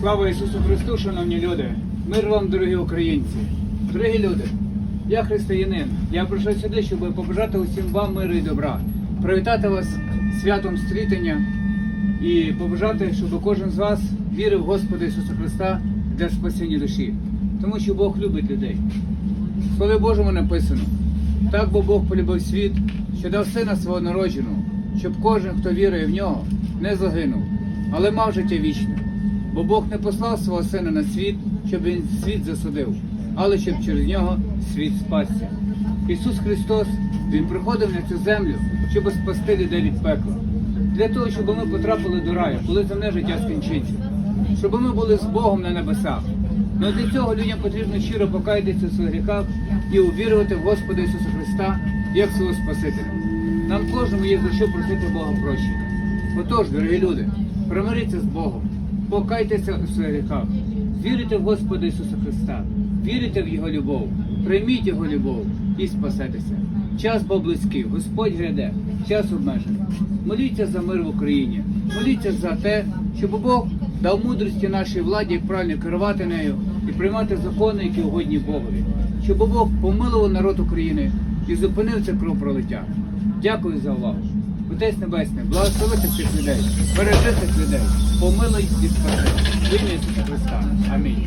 Слава Ісусу Христу, шановні люди! Мир вам, дорогі українці! Дорогі люди! Я християнин. Я прийшов сюди, щоб побажати усім вам миру і добра, привітати вас святом стрітення і побажати, щоб кожен з вас вірив в Господа Ісуса Христа для спасіння душі. Тому що Бог любить людей. В Слові Божому написано: так бо Бог полюбив світ, що дав сина свого народженого, щоб кожен, хто вірує в нього, не загинув, але мав життя вічне. Бо Бог не послав свого сина на світ, щоб він світ засудив, але щоб через нього світ спасся. Ісус Христос Він приходив на цю землю, щоб спасти людей від пекла, для того, щоб ми потрапили до раю, коли земне життя скінчиться, щоб ми були з Богом на небесах. Ну для цього людям потрібно щиро покаятися в своїх гріхах і увірувати в Господа Ісуса Христа як свого Спасителя. Нам кожному є за що просити Бога прощення. Отож, дорогі люди, примиріться з Богом, покайтеся у своїх гріхах, вірите в Господа Ісуса Христа, вірите в Його любов, прийміть Його любов і спасетеся. Час близький, Господь гряде, час обмежений. Моліться за мир в Україні, моліться за те, щоб Бог дав мудрості нашій владі, як правильно керувати нею і приймати закони, які угодні Богові, щоб Бог помилував народ України і зупинив це кровопролиття. Дякую за увагу. Отець Небесний, благословити цих людей, бережи цих людей, помилуй і спаси. В Христа. Амінь.